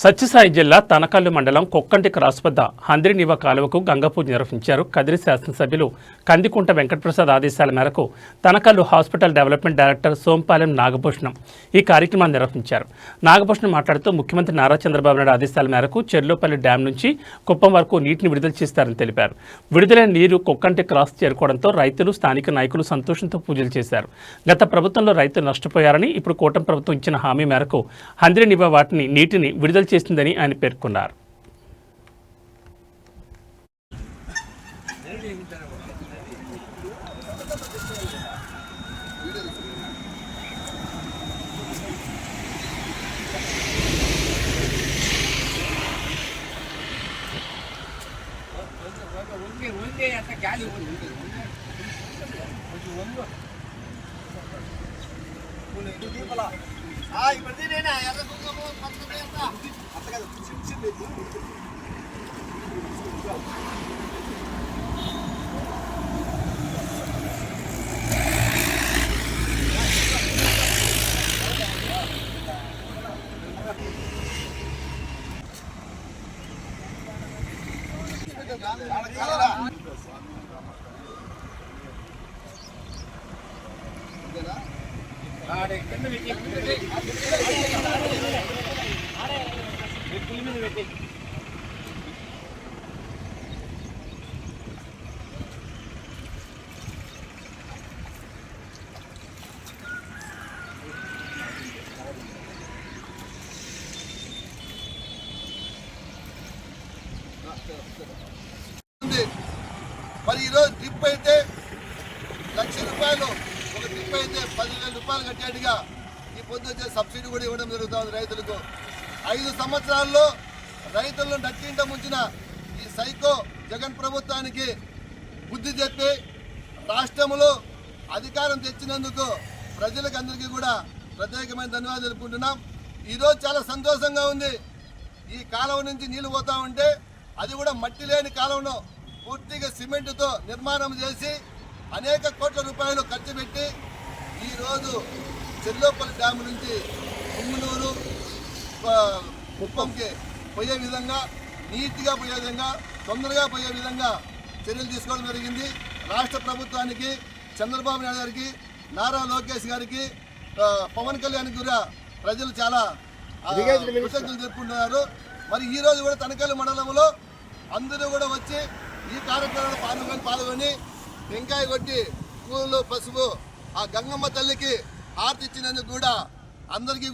సత్యసాయి జిల్లా తనకల్లు మండలం కొక్కంటి క్రాస్ వద్ద హంద్రినివ కాలువకు గంగపూజ నిర్వహించారు. కదిరి శాసనసభ్యులు కందికుంట వెంకటప్రసాద్ ఆదేశాల మేరకు Tanakallu hospital development director Sompalem Nagabhushanam ఈ కార్యక్రమాన్ని నిర్వహించారు. నాగభూషణం మాట్లాడుతూ ముఖ్యమంత్రి నారా చంద్రబాబు నాయుడు ఆదేశాల మేరకు చెర్లోపల్లి డ్యాం నుంచి కుప్పం వరకు నీటిని విడుదల చేస్తారని తెలిపారు. విడుదలైన నీరు కొక్కంటి క్రాస్ చేరుకోవడంతో రైతులు స్థానిక నాయకులు సంతోషంతో పూజలు చేశారు. గత ప్రభుత్వంలో రైతులు నష్టపోయారని ఇప్పుడు కూటమి ప్రభుత్వం ఇచ్చిన హామీ మేరకు హంద్రినివ వాటిని నీటిని విడుదల చేసిందని ఆయన పేర్కొన్నారు. ఇప్పుడు నేనా ఎంత நாளை கண்ணு வைக்க మరి ఈరోజు ట్రిప్ అయితే లక్ష రూపాయలు ఒక ట్రిప్ అయితే పదివేల రూపాయలు కట్టేట్టుగా ఈ పొద్దు వచ్చే సబ్సిడీ కూడా ఇవ్వడం జరుగుతుంది రైతులకు. ఐదు సంవత్సరాల్లో రైతులను నట్టింట ముంచిన ఈ సైకో జగన్ ప్రభుత్వానికి బుద్ధి చెప్పి రాష్ట్రంలో అధికారం తెచ్చినందుకు ప్రజలకు అందరికీ కూడా ప్రత్యేకమైన ధన్యవాదాలు తెలుపుకుంటున్నాం. ఈరోజు చాలా సంతోషంగా ఉంది. ఈ కాలువ నుంచి నీళ్ళు పోతా ఉంటే అది కూడా మట్టి లేని కాలువను పూర్తిగా సిమెంట్తో నిర్మాణం చేసి అనేక కోట్ల రూపాయలు ఖర్చు పెట్టి ఈరోజు చెల్లోపల్లి డ్యామ్ నుంచి కుమ్మనూరు కుప్పంకి పోయే విధంగా నీట్గా పోయే విధంగా తొందరగా పోయే విధంగా చర్యలు తీసుకోవడం జరిగింది. రాష్ట్ర ప్రభుత్వానికి చంద్రబాబు నాయుడు గారికి నారా లోకేష్ గారికి పవన్ కళ్యాణ్ కూడా ప్రజలు చాలా కృతజ్ఞతలు చెప్పుకుంటున్నారు మరి ఈ రోజు కూడా తనకల్లి మండలంలో అందరూ కూడా వచ్చి ఈ కార్యక్రమంలో పాల్గొని పాల్గొని టెంకాయ కొట్టి పూలు పసుపు ఆ గంగమ్మ తల్లికి హారతి ఇచ్చినందుకు కూడా అందరికీ